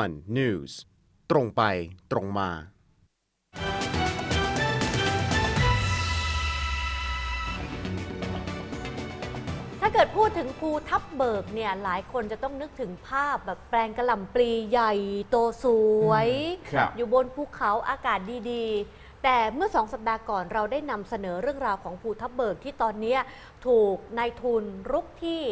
One News ตรงไปตรงมา ถ้าเกิดพูดถึงภูทับเบิกเนี่ยหลายคนจะต้องนึกถึงภาพแบบแปลงกระหล่ำปลีใหญ่โตสวย ครับ อยู่บนภูเขาอากาศดีๆ แต่เมื่อสองสัปดาห์ก่อนเราได้นำเสนอเรื่องราวของภูทับเบิกที่ตอนเนี้ยถูกนายทุนรุกที่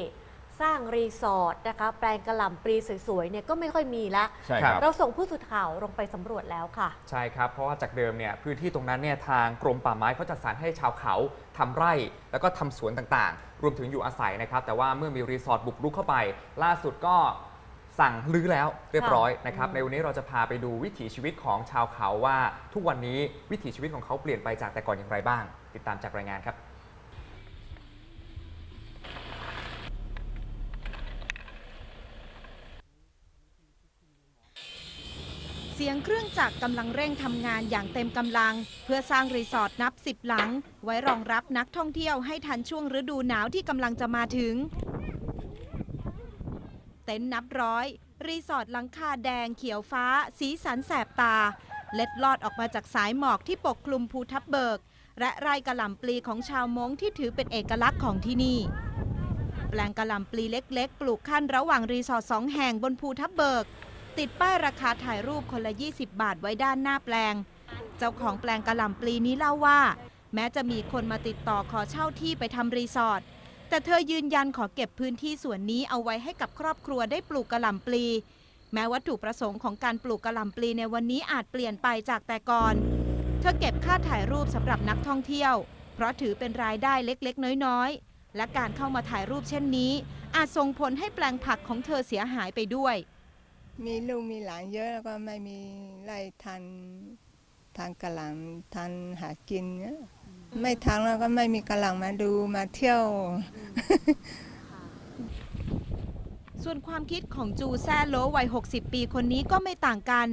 สร้างรีสอร์ทนะคะแปลงกระหล่ำปลีสวยๆเนี่ยก็ไม่ค่อยมีละ ใช่ครับ เราส่งผู้สื่อข่าวลงไปสำรวจแล้วค่ะ ใช่ครับ เพราะว่าจากเดิมเนี่ยพื้นที่ตรงนั้นเนี่ยทางกรมป่าไม้เขาจัดสรรให้ชาวเขาทำไร่ แล้วก็ทำสวนต่างๆ รวมถึงอยู่อาศัยนะครับ แต่ว่าเมื่อมีรีสอร์ทบุกรุกเข้าไป ล่าสุดก็สั่งรื้อแล้วเรียบร้อยนะครับอืมในวันนี้เราจะพาไปดูวิถีชีวิตของชาวเขาว่า ทุกวันนี้วิถีชีวิตของเขาเปลี่ยนไปจากแต่ก่อนอย่างไรบ้าง ติดตามจากรายงานครับ เสียงเครื่องจักรกำลังเร่งทำงานอย่างเต็มกำลัง เพื่อสร้างรีสอร์ทนับสิบหลัง ไว้รองรับนักท่องเที่ยวให้ทันช่วงฤดูหนาวที่กำลังจะมาถึง เต็นท์นับร้อย รีสอร์ทหลังคาแดงเขียวฟ้า สีสันแสบตา เล็ดลอดออกมาจากสายหมอกที่ปกคลุมภูทับเบิก และไร่กระหล่ำปลีของชาวมงที่ถือเป็นเอกลักษณ์ของที่นี่ แปลงกระหล่ำปลีเล็ก ๆ ปลูกขั้นระหว่างรีสอร์ทสองแห่งบนภูทับเบิก ติดป้ายราคาถ่ายรูปคนละ 20 บาทไว้ด้านหน้าแปลง เจ้าของแปลงกระหล่ำปลีนี้เล่าว่า แม้จะมีคนมาติดต่อขอเช่าที่ไปทำรีสอร์ทแต่เธอยืนยันขอเก็บพื้นที่ส่วนนี้เอาไว้ให้กับครอบครัวได้ปลูกกระหล่ำปลี แม้วัตถุประสงค์ของการปลูกกระหล่ำปลีในวันนี้อาจเปลี่ยนไปจากแต่ก่อน เธอเก็บค่าถ่ายรูปสำหรับนักท่องเที่ยว เพราะถือเป็นรายได้เล็กๆ น้อยๆ และการเข้ามาถ่ายรูปเช่นนี้ อาจส่งผลให้แปลงผักของเธอเสียหายไปด้วย มีลูกมีหลานเยอะแล้วก็ไม่มีไรทันทางกะหลังทันหากินเนี่ยไม่ทางแล้วก็ไม่มีกะหลังมาดูมาเที่ยว ส่วนความคิดของจูแซ่โลวัย 60 ปีคนนี้ก็ไม่ต่างกัน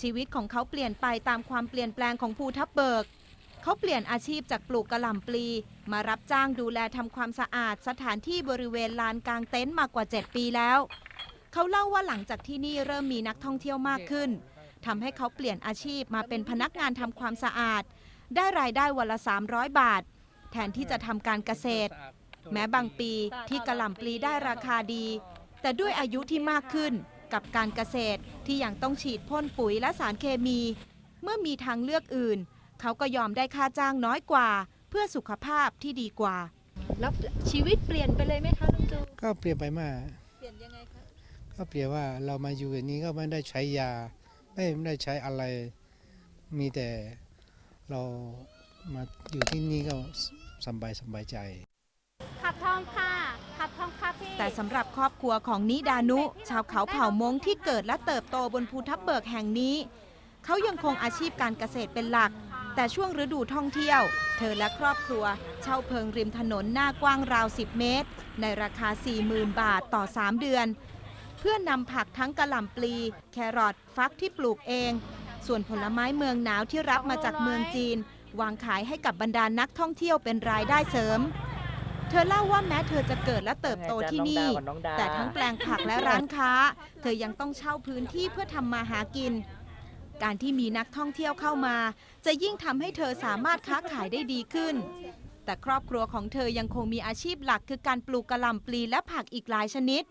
ชีวิตของเขาเปลี่ยนไปตามความเปลี่ยนแปลงของภูทับเบิก เขาเปลี่ยนอาชีพจากปลูกกระหล่ำปลี มารับจ้างดูแลทำความสะอาดสถานที่บริเวณลานกลางเต็นท์มากว่า 7 ปีแล้ว เขาเล่าว่าหลังจากที่นี่เริ่มมีนักท่องเที่ยวมากขึ้นทำให้เขาเปลี่ยนอาชีพมาเป็นพนักงานทำความสะอาด ได้รายได้วันละ 300 บาท แทนที่จะทำการเกษตร แม้บางปีที่กระหล่ำปลีได้ราคาดี แต่ด้วยอายุที่มากขึ้นกับการเกษตรที่ยังต้องฉีดพ่นปุ๋ยและสารเคมี เมื่อมีทางเลือกอื่น เขาก็ยอมได้ค่าจ้างน้อยกว่า เพื่อสุขภาพที่ดีกว่า แล้วชีวิตเปลี่ยนไปเลยไหมคะน้องจูก็เปลี่ยนไปมาก ก็เปลี่ยนว่าเรามาอยู่อย่างนี้ก็ไม่ได้ใช้ยาไม่ไม่ได้ใช้อะไร มีแต่เรามาอยู่ที่นี่ก็สบายสบายใจขับทองค่ะขับทองค่ะพี่แต่สำหรับครอบครัวของนิดานุ ชาวเขาเผ่ามงที่เกิดและเติบโตบนภูทับเบิกแห่งนี้ เขายังคงอาชีพการเกษตรเป็นหลัก แต่ช่วงฤดูท่องเที่ยว เธอและครอบครัว เช่าเพิงริมถนนหน้ากว้างราว 10 เมตร ในราคา 40,000 บาทต่อ 3 เดือนเพื่อนำผักทั้งกระหล่ำปลี แครอทฟักที่ปลูกเอง ส่วนผลไม้เมืองหนาวที่รับมาจากเมืองจีน วางขายให้กับบรรดานักท่องเที่ยวเป็นรายได้เสริม เธอเล่าว่าแม้เธอจะเกิดและเติบโตที่นี่ แต่ทั้งแปลงผักและร้านค้า เธอยังต้องเช่าพื้นที่เพื่อทำมาหากิน การที่มีนักท่องเที่ยวเข้ามา จะยิ่งทำให้เธอสามารถค้าขายได้ดีขึ้นแต่ครอบครัวของเธอยังคงมีอาชีพหลักคือการปลูกกระหล่ำปลีและผักอีกหลายชนิด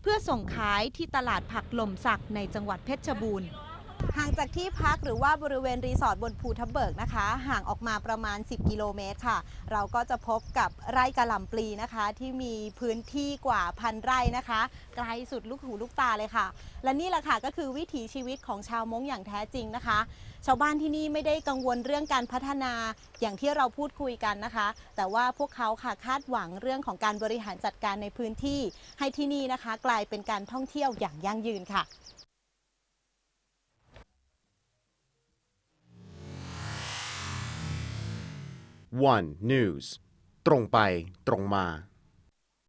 เพื่อส่งขายที่ตลาดผักลมสักในจังหวัดเพชรบูรณ์ ห่างจากที่พักหรือว่าบริเวณรีสอร์ทบนภูทับเบิกนะคะ ห่างออกมาประมาณ 10 กิโลเมตรค่ะ เราก็จะพบกับไร่กะหล่ำปลีนะคะ ที่มีพื้นที่กว่าพันไร่นะคะไกลสุดลูกหูลูกตาเลยค่ะ และนี่แหละค่ะก็คือวิถีชีวิตของชาวมงอย่างแท้จริงนะคะ ชาวบ้านที่นี่ไม่ได้กังวลเรื่องการพัฒนาอย่างที่เราพูดคุยกันนะคะ แต่ว่าพวกเขาค่ะคาดหวังเรื่องของการบริหารจัดการในพื้นที่ ให้ที่นี่นะคะ กลายเป็นการท่องเที่ยวอย่างยั่งยืนค่ะ One News ตรงไปตรงมา